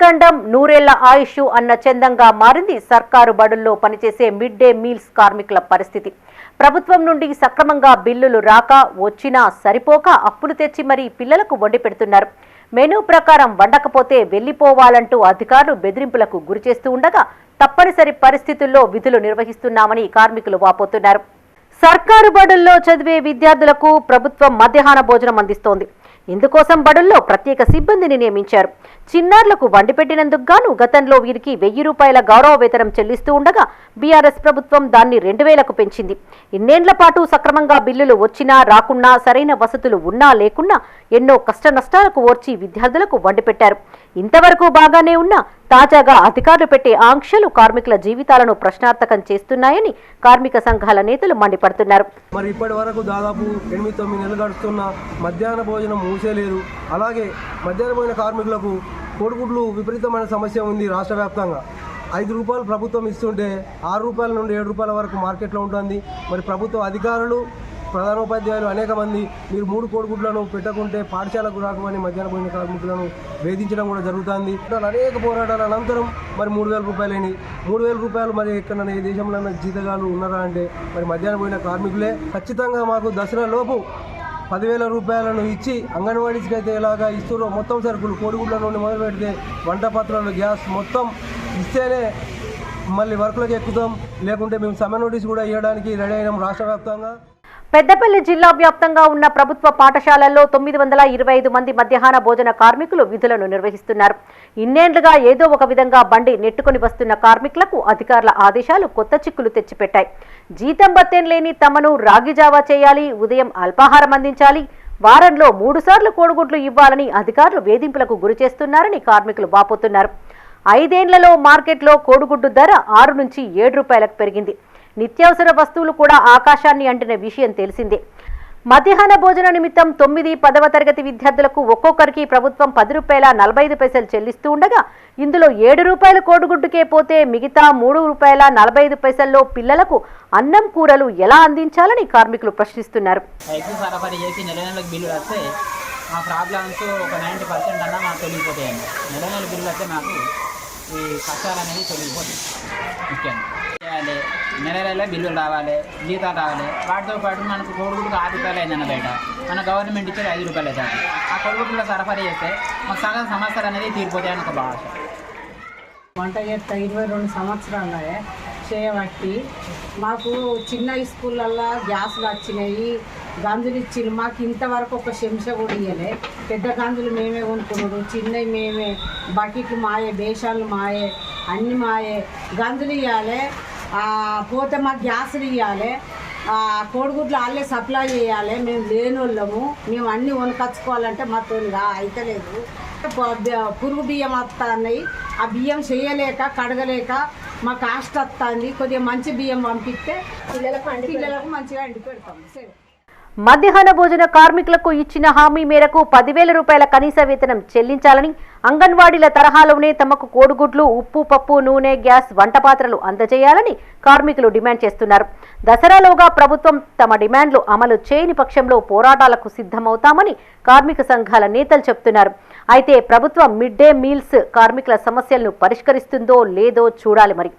గండం నూరేళ్ళ ఆయుష్ అన్న చందంగా మారింది సర్కారు బడుల్లో పనిచేసే మిడ్ డే మీల్స్ కార్మికుల పరిస్థితి. ప్రభుత్వం నుండి సక్రమంగా బిల్లులు రాక వచ్చినా సరిపోక అప్పులు తెచ్చి మరీ పిల్లలకు వండి పెడుతున్నారు. మెనూ ప్రకారం వండకపోతే వెళ్ళిపోవాలంటూ అధికారులు బెదిరింపులకు గురిచేస్తూ ఉండగా తప్పనిసరి పరిస్థితుల్లో విధులు నిర్వహిస్తున్నామని కార్మికులు వాపోతున్నారు. సర్కారు బడుల్లో చదివే విద్యార్థులకు ప్రభుత్వం మధ్యాహ్న భోజనం అందిస్తోంది. ఇందుకోసం బడుల్లో ప్రత్యేక సిబ్బందిని నియమించారు. చిన్నారులకు వండి పెట్టినందుకు గాను గతంలో వీరికి వెయ్యి రూపాయల గౌరవ వేతనం చెల్లిస్తూ ఉండగా బీఆర్ఎస్ ప్రభుత్వం దాన్ని రెండు వేలకు పెంచింది. ఇన్నేండ్ల పాటు సక్రమంగా బిల్లులు వచ్చినా రాకున్నా సరైన వసతులు ఉన్నా లేకున్నా ఎన్నో కష్ట నష్టాలకు ఓర్చి విద్యార్థులకు వండి పెట్టారు. ఇంతవరకు బాగానే ఉన్నా తాజాగా అధికారులు పెట్టే ఆంక్షలు కార్మికుల జీవితాలను ప్రశ్నార్థకం చేస్తున్నాయని కార్మిక సంఘాల నేతలు మండిపడుతున్నారు. మరి ఇప్పటి వరకు దాదాపు ఎనిమిది తొమ్మిది నెలలు గడుస్తున్న మధ్యాహ్న భోజనం మూసేలేదు అలాగే మధ్యాహ్నం పోయిన కార్మికులకు కోడిగుడ్లు విపరీతమైన సమస్య ఉంది రాష్ట్ర వ్యాప్తంగా. ఐదు రూపాయలు ప్రభుత్వం ఇస్తుంటే ఆరు రూపాయల నుండి ఏడు రూపాయల వరకు మార్కెట్లో ఉంటుంది. మరి ప్రభుత్వ అధికారులు ప్రధానోపాధ్యాయులు అనేక మంది మీరు మూడు కోడిగుడ్లను పెట్టకుంటే పాఠశాలకు రాకమని మధ్యాహ్న భోజన కార్మికులను వేధించడం కూడా జరుగుతుంది. అనేక పోరాటాల అనంతరం మరి మూడు వేల రూపాయలని మూడు వేల రూపాయలు మరి ఎక్కడన్నా ఏ దేశంలో జీతగాలు ఉన్నారా అంటే మరి మధ్యాహ్న భోజన కార్మికులే. ఖచ్చితంగా మాకు దసరా లోపు పదివేల రూపాయలను ఇచ్చి అంగన్వాడీస్కి అయితే ఎలాగా ఇస్తురో మొత్తం సరుకులు కోడిగుడ్ల నుండి మొదలు పెడితే వంట పాత్రలు గ్యాస్ మొత్తం ఇస్తేనే మళ్ళీ వర్క్లోకి ఎక్కుతాం. లేకుంటే మేము సమ్మె నోటీస్ కూడా ఇవ్వడానికి రెడీ అయినాం రాష్ట్ర వ్యాప్తంగా. పెద్దపల్లి జిల్లా వ్యాప్తంగా ఉన్న ప్రభుత్వ పాఠశాలల్లో తొమ్మిది వందల ఇరవై ఐదు మంది మధ్యాహ్న భోజన కార్మికులు విధులను నిర్వహిస్తున్నారు. ఇన్నేండ్లుగా ఏదో ఒక విధంగా బండి నెట్టుకుని వస్తున్న కార్మికులకు అధికారుల ఆదేశాలు కొత్త చిక్కులు తెచ్చిపెట్టాయి. జీతం భత్యం లేని తమను రాగి జావా చేయాలి ఉదయం అల్పాహారం అందించాలి వారంలో మూడుసార్లు కోడిగుడ్లు ఇవ్వాలని అధికారులు వేధింపులకు గురి చేస్తున్నారని కార్మికులు వాపోతున్నారు. ఐదేండ్లలో మార్కెట్లో కోడిగుడ్డు ధర ఆరు నుంచి ఏడు రూపాయలకు పెరిగింది. నిత్యావసర వస్తువులు కూడా ఆకాశాన్ని అంటిన విషయం తెలిసిందే. మధ్యాహ్న భోజన నిమిత్తం తొమ్మిది పదవ తరగతి విద్యార్థులకు ఒక్కొక్కరికి ప్రభుత్వం పది రూపాయల నలభై ఐదు పైసలు చెల్లిస్తూ ఉండగా ఇందులో ఏడు రూపాయల కోడిగుడ్డుకే పోతే మిగతా మూడు రూపాయల నలభై ఐదు పైసల్లో పిల్లలకు అన్నం కూరలు ఎలా అందించాలని కార్మికులు ప్రశ్నిస్తున్నారు. మా ప్రాబ్లమ్స్ ఒక నైంటీ పర్సెంట్ అన్నా మాకు తొలగిపోతాయండి. నెల నెల బిల్లు అయితే మాకు ఈ కష్టాలు అనేది తొలగిపోతుంది ముఖ్యంగా. చేయాలి నెల నెల బిల్లులు రావాలి జీతాలు రావాలి. వాటితో పాటు మనకు కోడిగుడ్డుకు ఆరు రూపాయలు అయిందన్న బయట. మన గవర్నమెంట్ ఇచ్చేది ఐదు రూపాయలు అవుతుంది ఆ కోడిగుడ్డులో సరఫరా చేస్తే మాకు సగం సమస్యలు అనేది తీరిపోతాయని ఒక భాష. వంట చేస్తా ఇరవై రెండు సంవత్సరాలు. చేయబట్టి మాకు చిన్న స్కూళ్ళల్లో గ్యాస్లు వచ్చినాయి. గంజులు ఇచ్చిండ్రు మాకు ఇంతవరకు ఒక శంష కూడా ఇవ్వలే పెద్ద గంజులు మేమే కొనుక్కున్నాడు. చిన్నవి మేమే. బకెట్లు మాయే బేషాలు మాయే అన్ని మాయే. గంజులు ఇవ్వాలి పోతే మాకు గ్యాసులు ఇవ్వాలి కోడిగుడ్లు వాళ్ళే సప్లై చేయాలి. మేము లేని వాళ్ళము మేము అన్నీ వనకచ్చుకోవాలంటే మా తోలుగా అయితలేదు. పురుగు బియ్యం వస్తున్నాయి ఆ బియ్యం చేయలేక కడగలేక మా కాస్ట్ వస్తుంది కొద్దిగా మంచి బియ్యం పంపిస్తే పిల్లలకు పిల్లలకు మంచిగా అండి పెడతాం. సరే. మధ్యాహ్న భోజన కార్మికులకు ఇచ్చిన హామీ మేరకు పదివేల రూపాయల కనీస వేతనం చెల్లించాలని అంగన్వాడీల తరహాలోనే తమకు కోడిగుడ్లు ఉప్పు పప్పు నూనె గ్యాస్ వంట పాత్రలు అందజేయాలని కార్మికులు డిమాండ్ చేస్తున్నారు. దసరాలోగా ప్రభుత్వం తమ డిమాండ్లు అమలు చేయని పక్షంలో పోరాటాలకు సిద్ధమవుతామని కార్మిక సంఘాల నేతలు చెబుతున్నారు. అయితే ప్రభుత్వం మిడ్ డే మీల్స్ కార్మికుల సమస్యలను పరిష్కరిస్తుందో లేదో చూడాలి మరి.